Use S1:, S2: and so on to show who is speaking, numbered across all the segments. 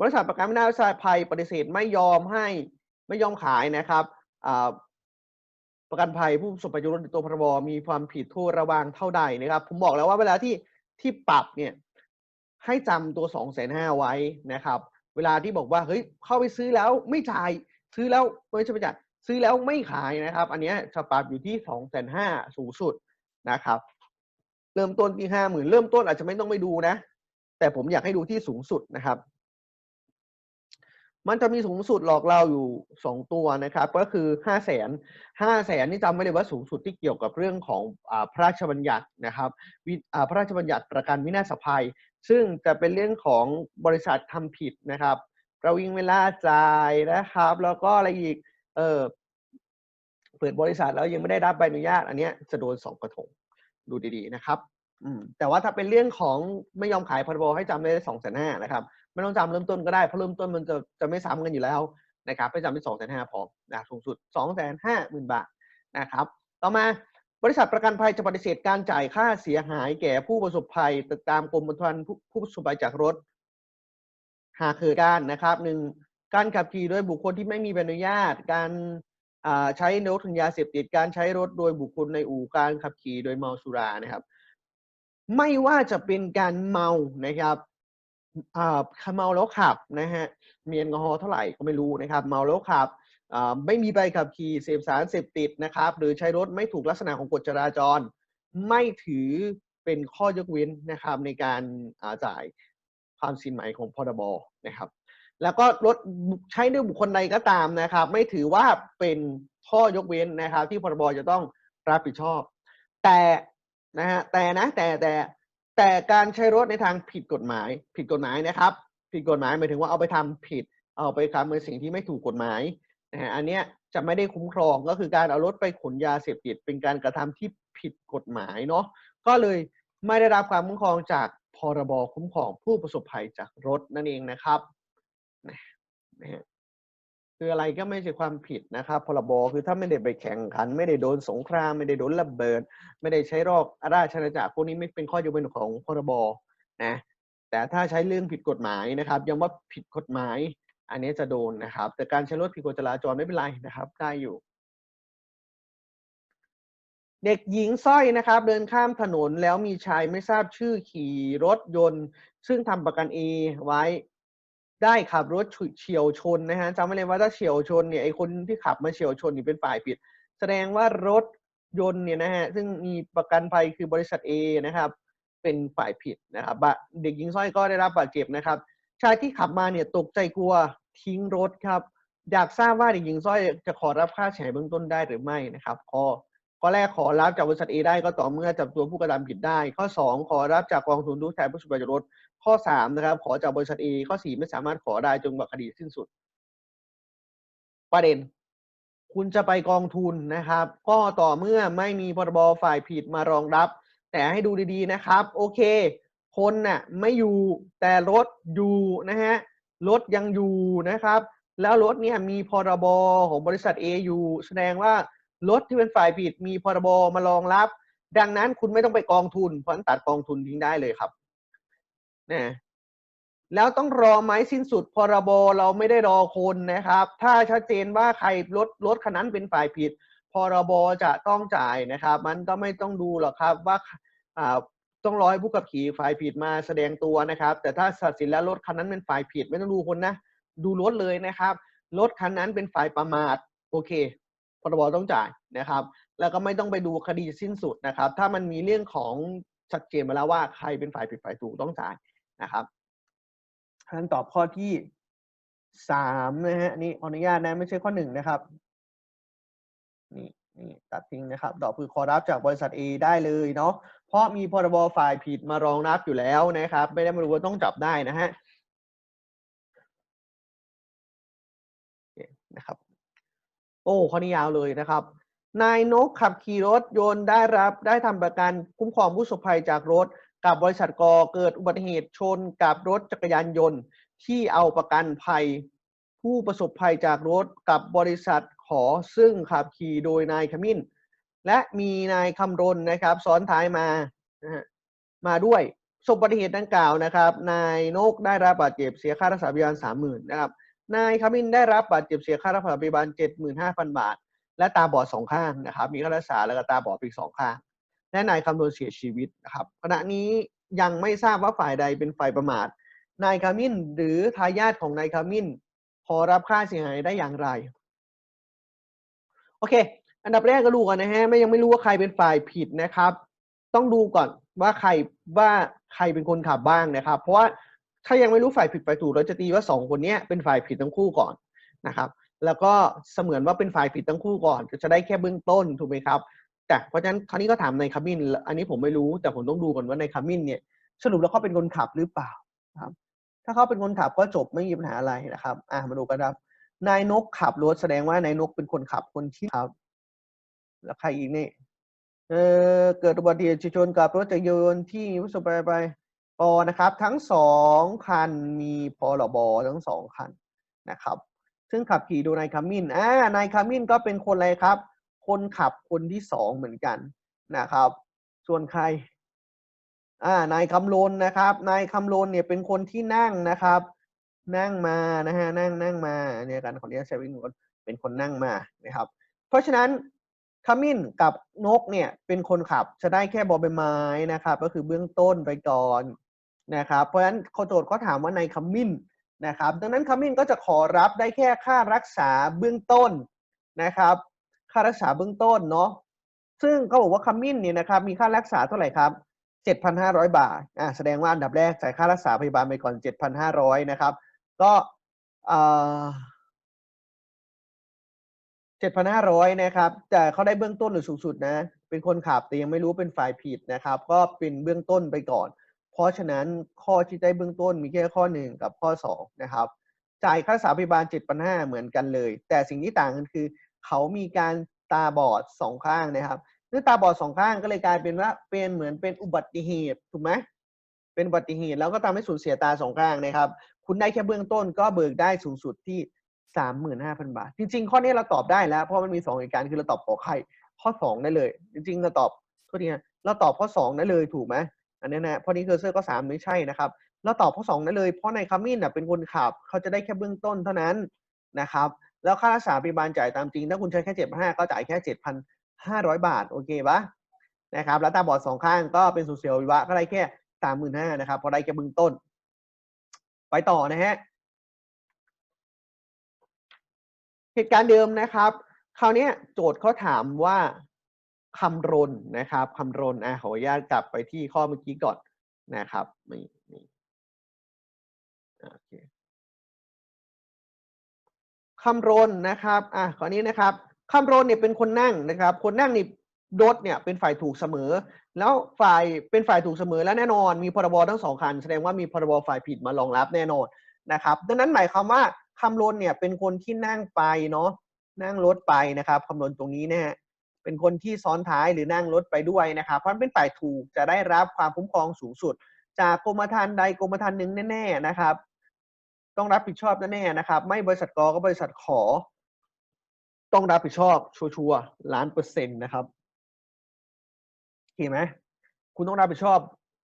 S1: บริษัทประกันวินาศภัยปฏิเสธไม่ยอมให้ไม่ยอมขายนะครับประกันภัยผู้ประสบภัยจากรถตัวพรบมีความผิดโทษระวางเท่าใดนะครับ ผมบอกแล้วว่าเวลาที่ที่ปรับเนี่ยให้จำตัวสองแสนห้าไว้นะครับ เวลาที่บอกว่าเฮ้ยเข้าไปซื้อแล้วไม่จ่ายซื้อแล้วไม่ใช่ไม่จ่ายซื้อแล้วไม่ขายนะครับ อันเนี้ยจะปรับอยู่ที่สองแสนห้าสูงสุดนะครับ เริ่มต้นที่ห้าหมื่นเริ่มต้นอาจจะไม่ต้องไปดูนะ แต่ผมอยากให้ดูที่สูงสุดนะครับ มันจะมีสูงสุดหลอกเราอยู่สองตัวนะครับ ก็คือห้าแสนห้าแสนนี่จำไว้เลยว่าสูงสุดที่เกี่ยวกับเรื่องของอพระราชบัญญัตินะครับพระราชบัญญัติประกันวินาศภัย ซึ่งจะเป็นเรื่องของบริษัททำผิดนะครับประวิงเวลาจ่ายนะครับ แล้วก็อะไรอีกเออเปิดบริษัทแล้วยังไม่ได้รับใบอนุญาต อันนี้จะโดนสองกระทงดูดีๆนะครับ แต่ว่าถ้าเป็นเรื่องของไม่ยอมขายพรบให้จำได้สองแสนห้านะครับ ไม่ต้องจำเริ่มต้นก็ได้เพราะเริ่มต้นมันจะจะไม่ซ้ำกันอยู่แล้วนะครับให้จำเป็นสองแสนห้าพอนะสูงสุดสองแสนห้าหมื่นบาทนะครับ ต่อมาบริษัทประกันภัยจะปฏิเสธการจ่ายค่าเสียหายแก่ผู้ประสบภัยตามกรมธรรม์ผู้ผู้ประสบภัยจากรถ หากเกิดการนะครับหนึ่งการขับขี่โดยบุคคลที่ไม่มีใบอนุญาต การใช้รถถุงยาเสพติดการใช้รถโดยบุคคลในอู่การขับขี่โดยเมาสุรานะครับ ไม่ว่าจะเป็นการเมานะครับเมาแล้วขับนะฮะมีแอลกอฮอล์เท่าไหร่ก็ไม่รู้นะครับ เมาแล้วขับไม่มีใบขับขี่เสพสารเสพติดนะครับ หรือใช้รถไม่ถูกลักษณะของกฎจราจร ไม่ถือเป็นข้อยกเว้นนะครับในการาจ่ายความสินไหมของพรบนะครับ แล้วก็รถใช้ด้วยบุคคลใดก็ตามนะครับ ไม่ถือว่าเป็นข้อยกเว้นนะครับ ที่พรบจะต้องรับผิดชอบ แต่ นะฮะแต่นะแต่แต่แต่การใช้รถในทางผิดกฎหมาย ผิดกฎหมายนะครับ ผิดกฎหมายหมายถึงว่าเอาไปทำผิด เอาไปทำในสิ่งที่ไม่ถูกกฎหมายนะฮะอันเนี้ยจะไม่ได้คุ้มครองก็คือการเอารถไปขนยาเสพติดเป็นการกระทำที่ผิดกฎหมายเนาะก็เลยไม่ได้รับความคุ้มครองจากพรบคุ้มครองผู้ประสบภัยจากรถนั่นเองนะครับนะฮะ คืออะไรก็ไม่ใช่ความผิดนะครับพรบคือถ้าไม่ได้ไปแข่งขัน ไม่ได้โดนสงคราม ไม่ได้โดนระเบิด ไม่ได้ใช้รอกราชอาณาจักรพวกนี้ไม่เป็นข้อยกเว้นของพรบนะแต่ถ้าใช้เรื่องผิดกฎหมายนะครับยังว่าผิดกฎหมาย อันนี้จะโดนนะครับ แต่การใช้รถผิดกฎจราจรไม่เป็นไรนะครับ ได้อยู่ เด็กหญิงสร้อยนะครับ เดินข้ามถนนแล้วมีชายไม่ทราบชื่อขี่รถยนต์ ซึ่งทำประกัน A ไว้ ได้ขับรถเฉียวชนนะฮะจำไว้เลยว่าถ้าเฉียวชนเนี่ยไอคนที่ขับมาเฉียวชนนี่เป็นฝ่ายผิด แสดงว่ารถยนต์เนี่ยนะฮะซึ่งมีประกันภัยคือบริษัท A นะครับเป็นฝ่ายผิดนะครับเด็กหญิงสร้อยก็ได้รับบาดเจ็บนะครับ ชายที่ขับมาเนี่ยตกใจกลัวทิ้งรถครับ อยากทราบว่าเด็กหญิงสร้อยจะขอรับค่าเสียหายเบื้องต้นได้หรือไม่นะครับ ข้อ ข้อแรกขอรับจากบริษัท A ได้ก็ต่อเมื่อจับตัวผู้กระทำผิดได้ ข้อ 2 ขอรับจากกองทุนทุกแทนผู้สุบายจากรถข้อ3นะครับขอจากบริษัท A ข้อ 4 ไม่สามารถขอได้จนกว่าคดีสิ้นสุด ประเด็น คุณจะไปกองทุนนะครับ ก็ต่อเมื่อไม่มีพรบฝ่ายผิดมารองรับ แต่ให้ดูดีๆนะครับ โอเค คนน่ะไม่อยู่แต่รถอยู่นะฮะรถยังอยู่นะครับ แล้วรถเนี่ยมีพรบของบริษัท A อยู่แสดงว่า รถที่เป็นฝ่ายผิดมีพรบมารองรับ ดังนั้นคุณไม่ต้องไปกองทุนเพราะฉะนั้นตัดกองทุนทิ้งได้เลยครับนะแล้วต้องรอไหมสิ้นสุดพรบเราไม่ได้รอคนนะครับ ถ้าชัดเจนว่าใครรถรถคันนั้นเป็นฝ่ายผิด พรบจะต้องจ่ายนะครับ มันก็ไม่ต้องดูหรอกครับว่าอ่าต้องรอให้ผู้ขับขี่ฝ่ายผิดมาแสดงตัวนะครับ แต่ถ้าตัดสินแล้วรถคันนั้นเป็นฝ่ายผิด ไม่ต้องดูคนนะ ดูรถเลยนะครับ รถคันนั้นเป็นฝ่ายประมาท โอเค พรบต้องจ่ายนะครับ แล้วก็ไม่ต้องไปดูคดีสิ้นสุดนะครับ ถ้ามันมีเรื่องของชัดเจนมาแล้วว่าใครเป็นฝ่ายผิดฝ่ายถูกต้องจ่ายนะครับท่านตอบข้อที่สามนะฮะนี่ขออนุญาตนะไม่ใช่ข้อหนึ่งนะครับนี่นี่ตัดทิ้งนะครับดอกคือขอรับจากบริษัท A ได้เลยเนาะเพราะมีพรบฝ่ายผิดมารองรับอยู่แล้วนะครับ ไม่ได้มารู้ว่าต้องจับได้นะฮะนะครับ โอ้ข้อนี้ยาวเลยนะครับ นายนกขับขี่รถยนต์ได้รับได้ทำประกันคุ้มครองผู้ประสบภัยจากรถ กับบริษัทกอเกิดอุบัติเหตุชนกับรถจักรยานยนต์ ที่เอาประกันภัย ผู้ประสบภัยจากรถกับบริษัทขอซึ่งขับขี่โดยนายขมิ้น และมีนายคำรณนะครับซ้อนท้ายมามาด้วยศพอุบัติเหตุดังกล่าวนะครับ นายนกได้รับบาดเจ็บเสียค่ารักษาพยาบาลสามหมื่นนะครับ นายคามินได้รับบาดเจ็บเสียค่ารักษาพยาบาลเจ็ดหมื่นห้าพันบาท และตาบอดสองข้างนะครับ มีค่ารักษาแล้วก็ตาบอดอีกสองข้าง และนายคำนวณเสียชีวิตนะครับขณะนี้ยังไม่ทราบว่าฝ่ายใดเป็นฝ่ายประมาท นายคามินหรือทายาทของนายคามินพอรับค่าเสียหายได้อย่างไร โอเค อันดับแรกก็ดูก่อนนะฮะ ไม่ยังไม่รู้ว่าใครเป็นฝ่ายผิดนะครับ ต้องดูก่อนว่าใครว่าใครเป็นคนขับบ้างนะครับ เพราะว่า ถ้ายังไม่รู้ฝ่ายผิดฝ่ายถูกเราจะตีว่าสองคนเนี้ยเป็นฝ่ายผิดทั้งคู่ก่อนนะครับ แล้วก็เสมือนว่าเป็นฝ่ายผิดทั้งคู่ก่อนจะได้แค่เบื้องต้นถูกไหมครับแต่เพราะฉะนั้นคราวนี้ก็ถามในายคามิน อันนี้ผมไม่รู้แต่ผมต้องดูก่อนว่าในายคามินเนี่ยสรุปแล้วเขาเป็นคนขับหรือเปล่าครับ ถ้าเขาเป็นคนขับก็จบไม่มีปัญหาอะไรนะครับ อะมาดูกันครับ นายนกขับรถแสดงว่านายนกเป็นคนขับคนที่ขับ แล้วใครอีกนี่เออเกิดอุบัติเหตุชนกับรถจักรยานที่ประสบไปไป ปอนะครับทั้งสองคันมีพรบทั้งสองคันนะครับ ซึ่งขับขี่โดยนายคามินอ่านายคามินก็เป็นคนอะไรครับ คนขับคนที่สองเหมือนกันนะครับ ส่วนใครอ่านายคำลนนะครับ นายคำลนเนี่ยเป็นคนที่นั่งนะครับ นั่งมานะฮะนั่งนั่งมาเนี่ยกันขออนุญาตใช้วิ่งก่อนเป็นคนนั่งมานะครับ เพราะฉะนั้นขมิ้นกับนกเนี่ยเป็นคนขับจะได้แค่บอใบไม้นะครับ ก็คือเบื้องต้นไปก่อน นะครับเพราะฉะนั้นเขาโจทย์เขาถามว่าในขมิ้นนะครับดังนั้นขมิ้นก็จะขอรับได้แค่ค่ารักษาเบื้องต้นนะครับ ค่ารักษาเบื้องต้นเนาะซึ่งเขาบอกว่าขมิ้นเนี่ยนะครับมีค่ารักษาเท่าไหร่ครับ 7,500 บาทอ่าแสดงว่าอันดับแรกจ่ายค่ารักษาพยาบาลไปก่อน 7,500 นะครับ ก็เอ่อ7,500 นะครับ แต่เขาได้เบื้องต้นหรือสูงสุดนะ เป็นคนขับแต่ยังไม่รู้เป็นฝ่ายผิดนะครับ ก็เป็นเบื้องต้นไปก่อน เพราะฉะนั้นข้อที่ได้เบื้องต้นมีแค่ข้อหนึ่งกับข้อสองนะครับ จ่ายค่ารักษาพยาบาล7,500เหมือนกันเลย แต่สิ่งที่ต่างกันคือ เขามีการตาบอดสองข้างนะครับเนื่อตาบอดสองข้างก็เลยกลายเป็นว่าเป็นเหมือนเป็นอุบัติเหตุถูกไหมเป็นอุบัติเหตุแล้วก็ทำให้สูญเสียตาสองข้างนะครับ คุณได้แค่เบื้องต้นก็เบิกได้สูงสุดที่สามหมื่นห้าพันบาท จริง ๆ ข้อนี้เราตอบได้แล้ว เพราะมันมีสองเหตุการณ์คือเราตอบขอไข่ข้อสองได้เลย จริงๆเราตอบโทษทีนะเราตอบข้อสองได้เลยถูกไหม อันนี้นะเพราะนี้เคอร์เซอร์ก็สามไม่ใช่นะครับเราตอบข้อสองได้เลย เพราะในคัมมินเป็นคนขับเขาจะได้แค่เบื้องต้นเท่านั้นนะครับแล้วค่ารักษาพยาบาลจ่ายตามจริง ถ้าคุณใช้แค่เจ็ดพันห้าก็จ่ายแค่เจ็ดพันห้าร้อยบาท โอเคปะนะครับแล้วตาบอดสองข้างก็เป็นสูญเสียวิวะก็ได้แค่สามหมื่นห้านะครับเพราะได้แค่เบื้องต้น ไปต่อนะฮะเหตุการณ์เดิมนะครับ คราวนี้โจทย์เขาถามว่า คำรนนะครับคำรนอะขออนุญาตกลับไปที่ข้อเมื่อกี้ก่อนนะครับนี่นี่โอเคคำรนนะครับอะข้อนี้นะครับคำรนเนี่ยเป็นคนนั่งนะครับ คนนั่งนี่รถเนี่ยเป็นฝ่ายถูกเสมอ แล้วฝ่ายเป็นฝ่ายถูกเสมอแล้วแน่นอน มีพรบทั้งสองคัน แสดงว่ามีพรบฝ่ายผิดมารองรับแน่นอนนะครับ ดังนั้นหมายความว่าคำรนเนี่ยเป็นคนที่นั่งไปเนาะนั่งรถไปนะครับคำรนตรงนี้เนี่ย เป็นคนที่ซ้อนท้ายหรือนั่งรถไปด้วยนะครับเพราะเป็นฝ่ายถูกจะได้รับความคุ้มครองสูงสุด จากกรมธรรม์ใดกรมธรรม์หนึ่งแน่ๆนะครับ ต้องรับผิดชอบแน่ๆนะครับ ไม่บริษัทกอก็บริษัทขอ ต้องรับผิดชอบชัวร์ล้านเปอร์เซ็นต์นะครับเห็นไหมคุณต้องรับผิดชอบ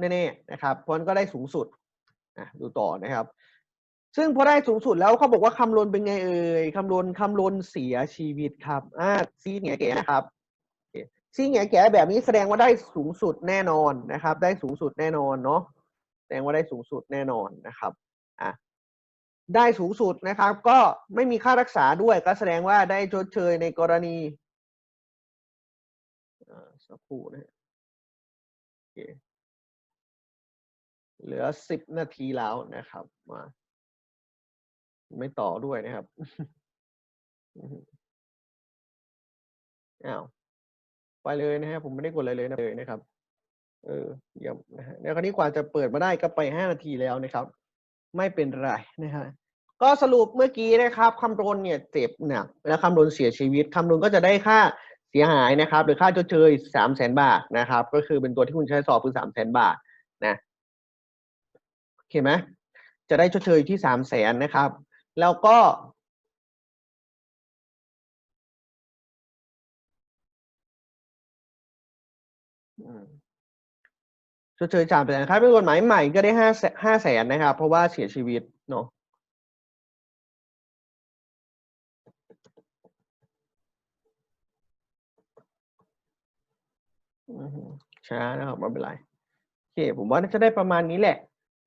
S1: แน่ๆนะครับเพราะนั้นก็ได้สูงสุดอะดูต่อนะครับซึ่งพอได้สูงสุดแล้วเขาบอกว่าคำลนเป็นไงเอ่ยคำลนคำลนเสียชีวิตครับอ่าซีแง่แก่นะครับ ซีแง่แก่แบบนี้แสดงว่าได้สูงสุดแน่นอนนะครับ ได้สูงสุดแน่นอนเนาะแสดงว่าได้สูงสุดแน่นอนนะครับอะได้สูงสุดนะครับ ก็ไม่มีค่ารักษาด้วยก็แสดงว่าได้ชดเชยในกรณีสักครู่นะฮะโอเคเหลือสิบนาทีแล้วนะครับมาไม่ต่อด้วยนะครับอ้าว ไปเลยนะฮะผมไม่ได้กดอะไรเลยนะเลยนะครับ เออเยี่ยมนะฮะแล้วคราวนี้กว่าจะเปิดมาได้ก็ไปห้านาทีแล้วนะครับ ไม่เป็นไรนะฮะก็สรุปเมื่อกี้นะครับคำรนเนี่ยเจ็บหนักแล้วคำรนเสียชีวิตคำรนก็จะได้ค่าเสียหายนะครับ หรือค่าชดเชยสามแสนบาทนะครับ ก็คือเป็นตัวที่คุณใช้สอบคือสามแสนบาทนะโอเคไหมจะได้ชดเชยที่สามแสนนะครับ แล้วก็ ชดเชยจ่ายไปนะครับเป็นกฎหมายใหม่ก็ได้ห้าห้าแสนนะครับ เพราะว่าเสียชีวิตเนาะช้านะครับไม่เป็นไรโอเคผมว่าน่าจะได้ประมาณนี้แหละ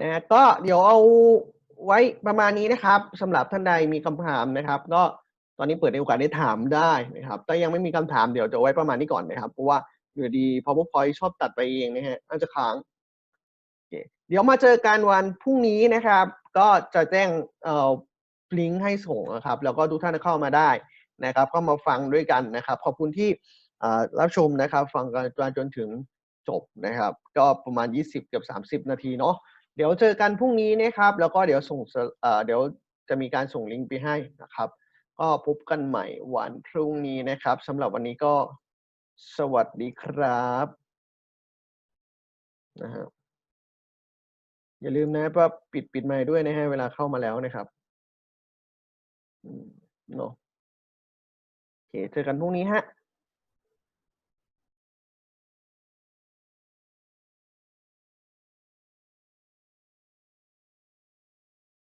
S1: นะก็เดี๋ยวเอาไว้ประมาณนี้นะครับสำหรับท่านใดมีคำถามนะครับ ก็ตอนนี้เปิดในโอกาสได้ถามได้นะครับถ้ายังไม่มีคำถามเดี๋ยวจะไว้ประมาณนี้ก่อนนะครับเพราะว่า อยู่ดี powerpoint ชอบตัดไปเองนะฮะอาจจะค้างเคเดี๋ยวมาเจอกันวันพรุ่งนี้นะครับ ก็จะแจ้งเอ่อลิงก์ให้ส่งนะครับ แล้วก็ทุกท่านเข้ามาได้นะครับเข้ามาฟังด้วยกันนะครับ ขอบคุณที่รับชมนะครับ ฟังกันจนถึงจบนะครับ ก็ประมาณ 20 เกือบ 30 นาทีเนาะเดี๋ยวเจอกันพรุ่งนี้นะครับ แล้วก็เดี๋ยวส่งเอ่อเดี๋ยวจะมีการส่งลิงก์ไปให้นะครับ ก็พบกันใหม่วันพรุ่งนี้นะครับสำหรับวันนี้ก็ สวัสดีครับนะฮะอย่าลืมนะว่าปิดปิดไมค์ด้วยนะฮะเวลาเข้ามาแล้วนะครับเนาะโอเคเจอกันพรุ่งนี้ฮะ